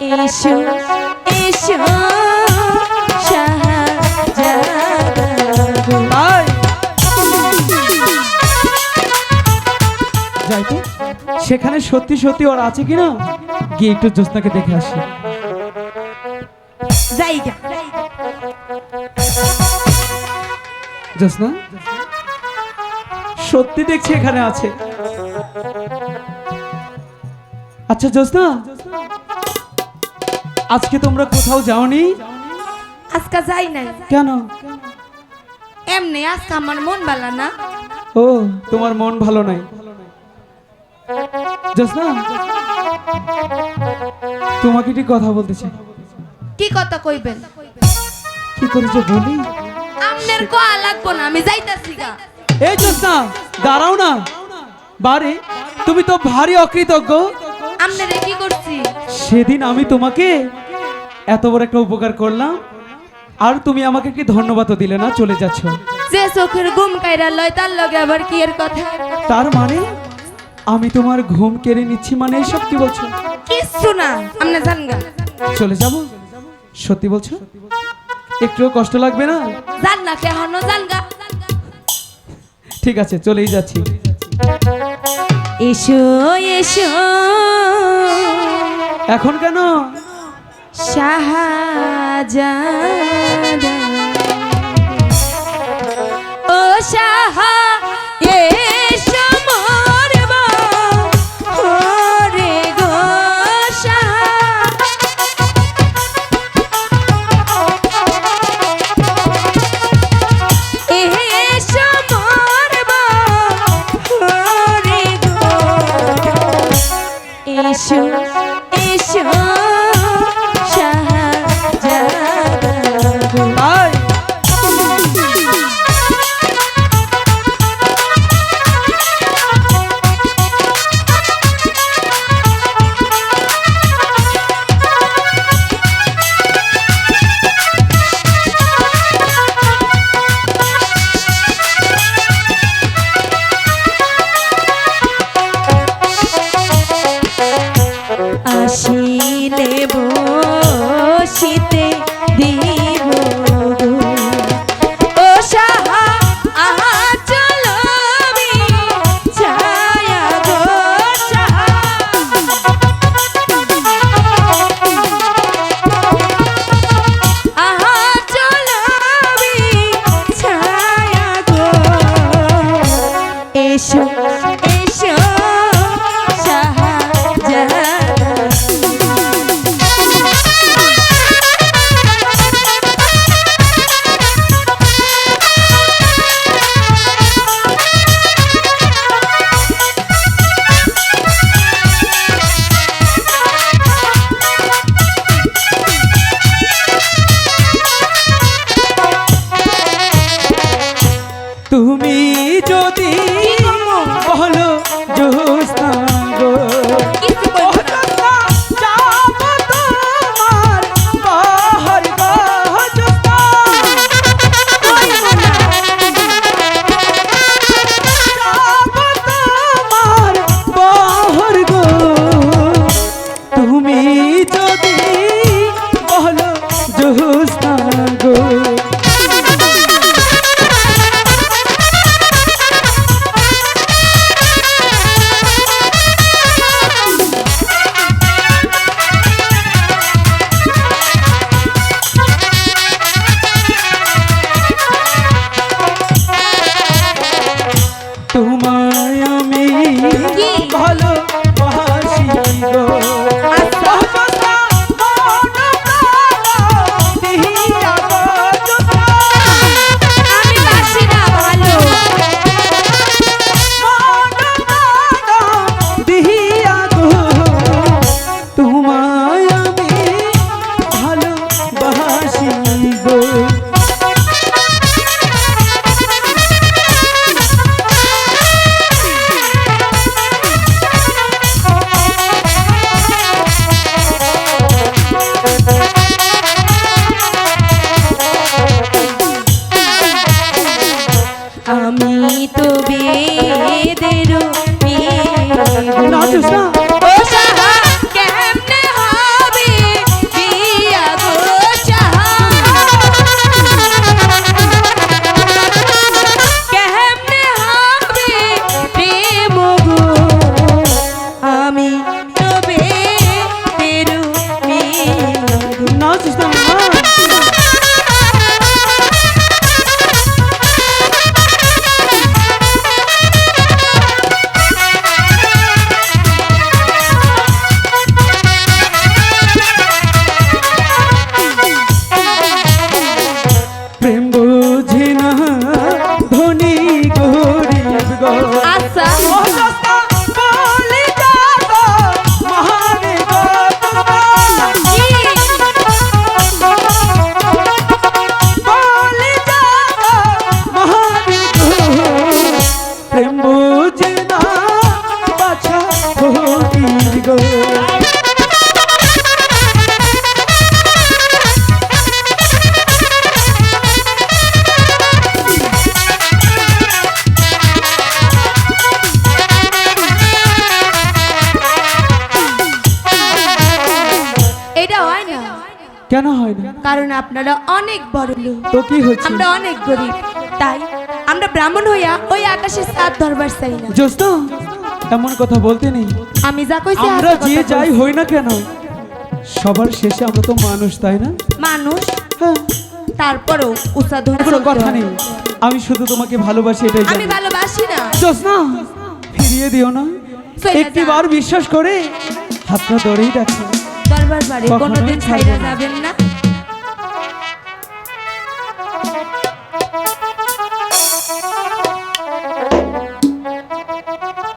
এসো এসো সেখানে সত্যি সত্যি ওর আছে কিনা গিয়ে একটু জ্যোৎস্নাকে দেখে আসি। জায়গা। জ্যোৎস্না? সত্যি দেখছি এখানে আছে। আচ্ছা জ্যোৎস্না আজকে তোমরা কোথাও যাওনি? আজকে যাই নাই। কেন? এমনি আজকে আমার মন ভালো না। ও তোমার মন ভালো নাই। জ্যোৎস্না তোমাকে একটি কথা বলতে চাই? কি কথা কইবেন? কি করেছ বলি? আমনের কোয়া লাগবো না আমি যাইতাছি গা। এই জ্যোৎস্না দাঁড়াও না। বারে তুমি তো ভারী অকৃতজ্ঞ। আমনের কি করছি? সেদিন আমি তোমাকে এত বড় একটা উপকার করলাম আর তুমি আমাকে কি ধন্যবাদও দিলে না? চলে যাচ্ছ। যে চোখের ঘুম কাইরা লয় তার লগে আবার কি এর কথা? তার মানে আমি তোমার ঘুম কেড়ে নিচ্ছি মানে এসব কি বলছো? কিচ্ছু না আমনে জান গা। চলে যাব? সত্যি বলছো? একটুও কষ্ট লাগবে না? জান না কে হনো জান গা। ঠিক আছে চলেই যাচ্ছি। এসো এসো। এখন কেন? শাহজাদা। ও শাহা। এসো মোর ওরে হয় না। কারণ আপনারা অনেক বড় লোক। তো কি হচ্ছে? আমরা অনেক গরিব। তাই আমরা ব্রাহ্মণ হইয়া ওই আকাশে সাত ধরবার চাই না। জোস্ত এমন কথা বলতে নেই। আমি যা কইছি আমরা যে যাই হই না কেন সবার শেষে আমরা তো মানুষ তাই না? মানুষ? হ্যাঁ। তারপরও ধরে কোনো কথা নেই। আমি শুধু তোমাকে ভালোবাসি এটাই আমি ভালোবাসি না। জোসনা ফিরিয়ে দিও না। একটিবার বিশ্বাস করে হাতটা ধরেই রাখো। দরবার বাড়ি কোনোদিন ছাইরা। যাবেন না।